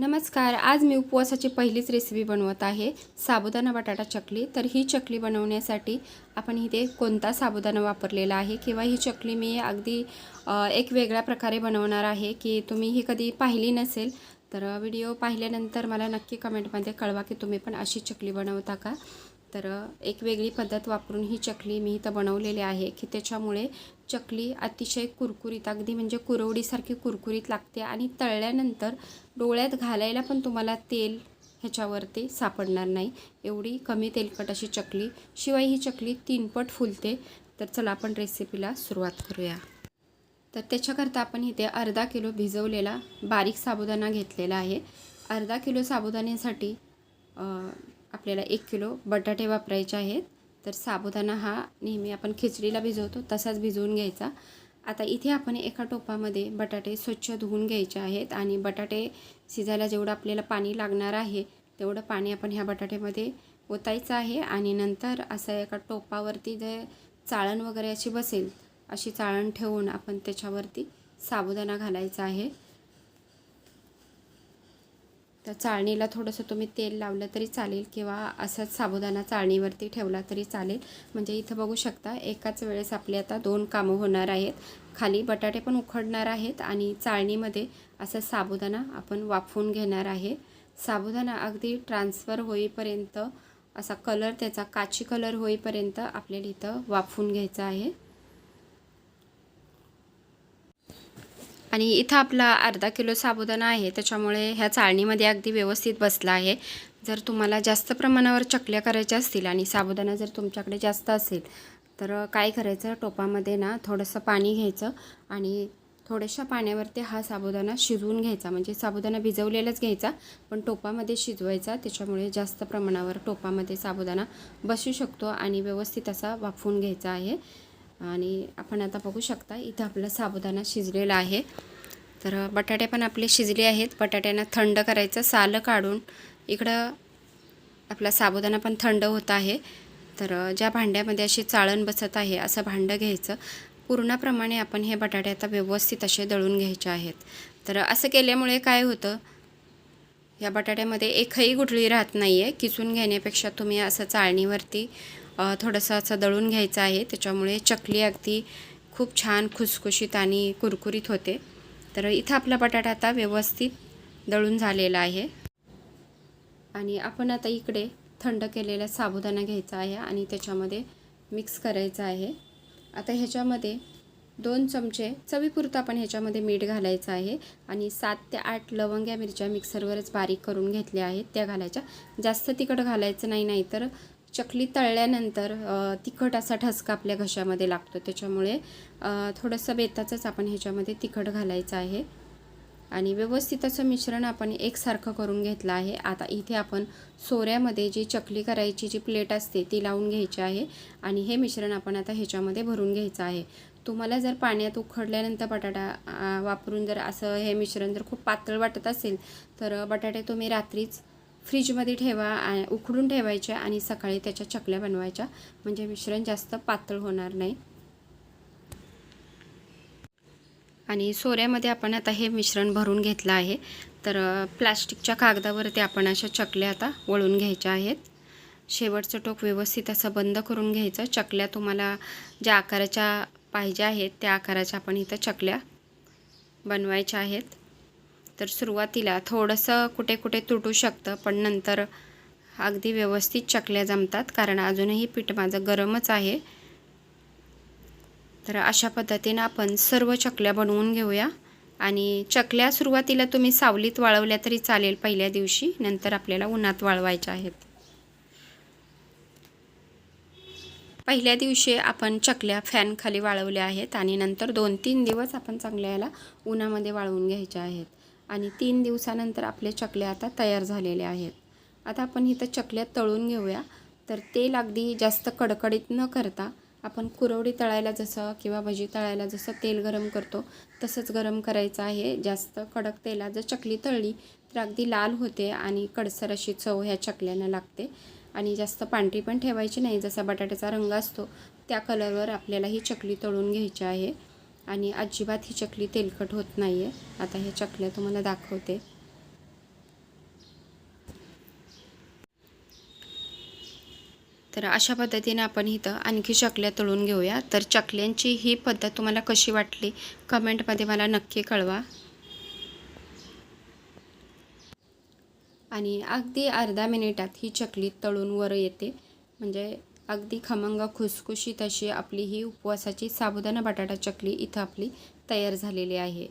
नमस्कार आज मी उपवासाची पहिलीच रेसिपी बनवत आहे. साबुदाणा बटाटा चकली. तर ही चकली बनवण्यासाठी आपण इथे कोणता साबुदाणा वापरलेला आहे किंवा ही चकली मी अगदी एक वेगळ्या प्रकारे बनवणार आहे की तुम्ही ही कधी पाहिली नसेल तर व्हिडिओ पाहिल्यानंतर मला नक्की कमेंटमध्ये कळवा की तुम्ही पण अशी चकली बनवता का? तर एक वेगळी पद्धत वापरून ही चकली मी इथं बनवलेली आहे की त्याच्यामुळे चकली अतिशय कुरकुरीत अगदी म्हणजे कुरवडीसारखी कुरकुरीत लागते आणि तळल्यानंतर डोळ्यात घालायला पण तुम्हाला तेल ह्याच्यावरती सापडणार नाही. एवढी कमी तेलकट अशी चकली. शिवाय ही चकली तीनपट फुलते. तर चला आपण रेसिपीला सुरुवात करूया. तर त्याच्याकरता आपण इथे अर्धा किलो भिजवलेला बारीक साबुदाणा घेतलेला आहे. अर्धा किलो साबुदाण्यासाठी आपल्याला एक किलो बटाटे वापरायचे आहेत. तर साबुदाणा हा नेहमी आपण खिचडीला भिजवतो तसाच भिजवून घ्यायचा. आता इथे आपण एका टोपामध्ये बटाटे स्वच्छ धुवून घ्यायचे आहेत आणि बटाटे शिजायला जेवढं आपल्याला पाणी लागणार आहे तेवढं पाणी आपण ह्या बटाट्यामध्ये ओतायचं आहे आणि नंतर असं एका टोपावरती जे चाळण वगैरे अशी बसेल अशी चाळण ठेवून आपण त्याच्यावरती साबुदाणा घालायचा आहे. तर चाळणीला थोडंसं तुम्ही तेल लावलं तरी चालेल किंवा असंच साबुदाणा चाळणीवरती ठेवला तरी चालेल. म्हणजे इथं बघू शकता एकाच वेळेस आपली आता दोन कामं होणार आहेत. खाली बटाटे पण उखडणार आहेत आणि चाळणीमध्ये असं साबुदाणा आपण वाफवून घेणार आहे. साबुदाणा अगदी ट्रान्सफर होईपर्यंत असा कलर त्याचा काची कलर होईपर्यंत आपल्याला इथं वाफवून घ्यायचा आहे. आणि इथं आपला अर्धा किलो साबुदाणा आहे त्याच्यामुळे ह्या चाळणीमध्ये अगदी व्यवस्थित बसला आहे. जर तुम्हाला जास्त प्रमाणावर चकल्या करायच्या असतील आणि साबुदाणा जर तुमच्याकडे जास्त असेल तर काय करायचं? टोपामध्ये ना थोडंसं पाणी घ्यायचं आणि थोड्याशा पाण्यावरती हा साबुदाणा शिजवून घ्यायचा. म्हणजे साबुदाणा भिजवलेलाच घ्यायचा पण टोपामध्ये शिजवायचा. त्याच्यामुळे जास्त प्रमाणावर टोपामध्ये साबुदाणा बसू शकतो आणि व्यवस्थित असा वाफवून घ्यायचा आहे. आणि आपण आता बघू शकता इथं आपला साबुदाणा शिजलेला आहे. तर बटाटे पण आपले शिजले आहेत. बटाट्यांना थंड करायचं सालं काढून इकडं आपला साबुदाणा पण थंड होत आहे. तर ज्या भांड्यामध्ये अशी चाळण बसत आहे असं भांडं घ्यायचं. पूर्णाप्रमाणे आपण हे बटाटे आता व्यवस्थित असे दळून घ्यायचे आहेत. तर असं केल्यामुळे काय होतं? या बटाट्यामध्ये एकही गुठळी राहत नाही आहे किसून घेण्यापेक्षा तुम्ही असं चाळणीवरती थोडंसं असं दळून घ्यायचं आहे. त्याच्यामुळे चकली अगदी खूप छान खुसखुशीत आणि कुरकुरीत होते. तर इथं आपला बटाटा आता व्यवस्थित दळून झालेला आहे. आणि आपण आता इकडे थंड केलेला साबुदाणा घ्यायचा आहे आणि त्याच्यामध्ये मिक्स करायचा आहे. आता ह्याच्यामध्ये दोन चमचे चवीपुरतं आपण ह्याच्यामध्ये मीठ घालायचं आहे आणि सात ते आठ लवंग्या मिरच्या मिक्सरवरच बारीक करून घेतल्या आहेत. त्या घालायच्या. जास्त तिखट घालायचं नाही नाहीतर चकली तळल्यानंतर तिखट असा ठसका आपल्या घशामध्ये लागतो. त्याच्यामुळे थोडंसं बेताचंच आपण ह्याच्यामध्ये तिखट घालायचं आहे. आणि व्यवस्थित असं मिश्रण आपण एकसारखं करून घेतलं आहे. आता इथे आपण सोऱ्यामध्ये जी चकली करायची जी प्लेट असते ती लावून घ्यायची आहे. आणि हे मिश्रण आपण आता ह्याच्यामध्ये भरून घ्यायचं आहे. तुम्हाला जर पाण्यात उखडल्यानंतर बटाटा वापरून जर असं हे मिश्रण जर खूप पातळ वाटत असेल तर बटाटे तुम्ही रात्रीच फ्रीजमध्ये ठेवा उकडून ठेवायच्या आणि सकाळी त्याच्या चकल्या बनवायच्या. म्हणजे मिश्रण जास्त पातळ होणार नाही. आणि सोऱ्यामध्ये आपण आता हे मिश्रण भरून घेतलं आहे. तर प्लॅस्टिकच्या प्लास्टिकच्या कागदावरती आपण अशा चकल्या आता वळून घ्यायच्या आहेत. शेवटचं टोक व्यवस्थित असं बंद करून घ्यायचं. चकल्या तुम्हाला ज्या आकाराच्या पाहिजे आहेत त्या आकाराच्या आपण इथं चकल्या बनवायच्या आहेत. तर सुरुवातीला थोडंसं कुठे कुठे तुटू शकतं पण नंतर अगदी व्यवस्थित चकल्या जमतात कारण अजूनही पीठ माझं गरमच आहे. तर अशा पद्धतीनं आपण सर्व चकल्या बनवून घेऊया. आणि चकल्या सुरुवातीला तुम्ही सावलीत वाळवल्या तरी चालेल पहिल्या दिवशी नंतर आपल्याला उन्हात वाळवायच्या आहेत. पहिल्या दिवशी आपण चकल्या फॅनखाली वाळवल्या आहेत आणि नंतर दोन तीन दिवस आपण चांगल्या याला उन्हामध्ये वाळवून घ्यायच्या आहेत. आणि तीन दिवसानंतर आपल्या चकल्या आता तयार झालेल्या आहेत. आता आपण इथं चकल्या तळून घेऊया. तर तेल अगदी जास्त कडकडीत न करता आपण कुरवडी तळायला जसं किंवा भजी तळायला जसं तेल गरम करतो तसंच गरम करायचं आहे. जास्त कडक तेलात जर चकली तळली तर अगदी लाल होते आणि कडसर अशी चव ह्या चकल्यांना लागते. आणि जास्त पांढरी पण ठेवायची नाही. जसा बटाट्याचा रंग असतो त्या कलरवर आपल्याला ही चकली तळून घ्यायची आहे. आणि अजिबात ही चकली तेलकट होत नाही आहे आता ह्या चकल्या तुम्हाला दाखवते. तर अशा पद्धतीने आपण इथं आणखी चकल्या तळून घेऊया. तर चकल्यांची ही पद्धत तुम्हाला कशी वाटली? कमेंटमध्ये मला नक्की कळवा. आणि अगदी अर्धा मिनिटात ही चकली तळून वर येते. म्हणजे अगदी खमंग खुसखुशीत अशी आपली ही उपवासाची साबुदाणा बटाटा चकली इथं आपली तयार झालेली आहे.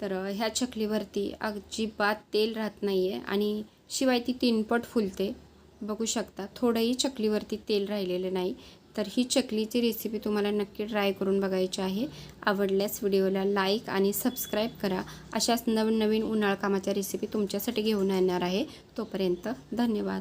तर ह्या चकलीवरती अजिबात तेल राहत नाही आहे आणि शिवाय ती तीनपट फुलते. बघू शकता थोडंही चकलीवरती तेल राहिलेलं नाही. तर ही चकलीची रेसिपी तुम्हाला नक्की ट्राय करून बघायची आहे. आवडल्यास व्हिडिओला लाईक आणि सबस्क्राईब करा. अशाच नवनवीन उन्हाळ कामाच्या रेसिपी तुमच्यासाठी घेऊन येणार आहे. तोपर्यंत धन्यवाद.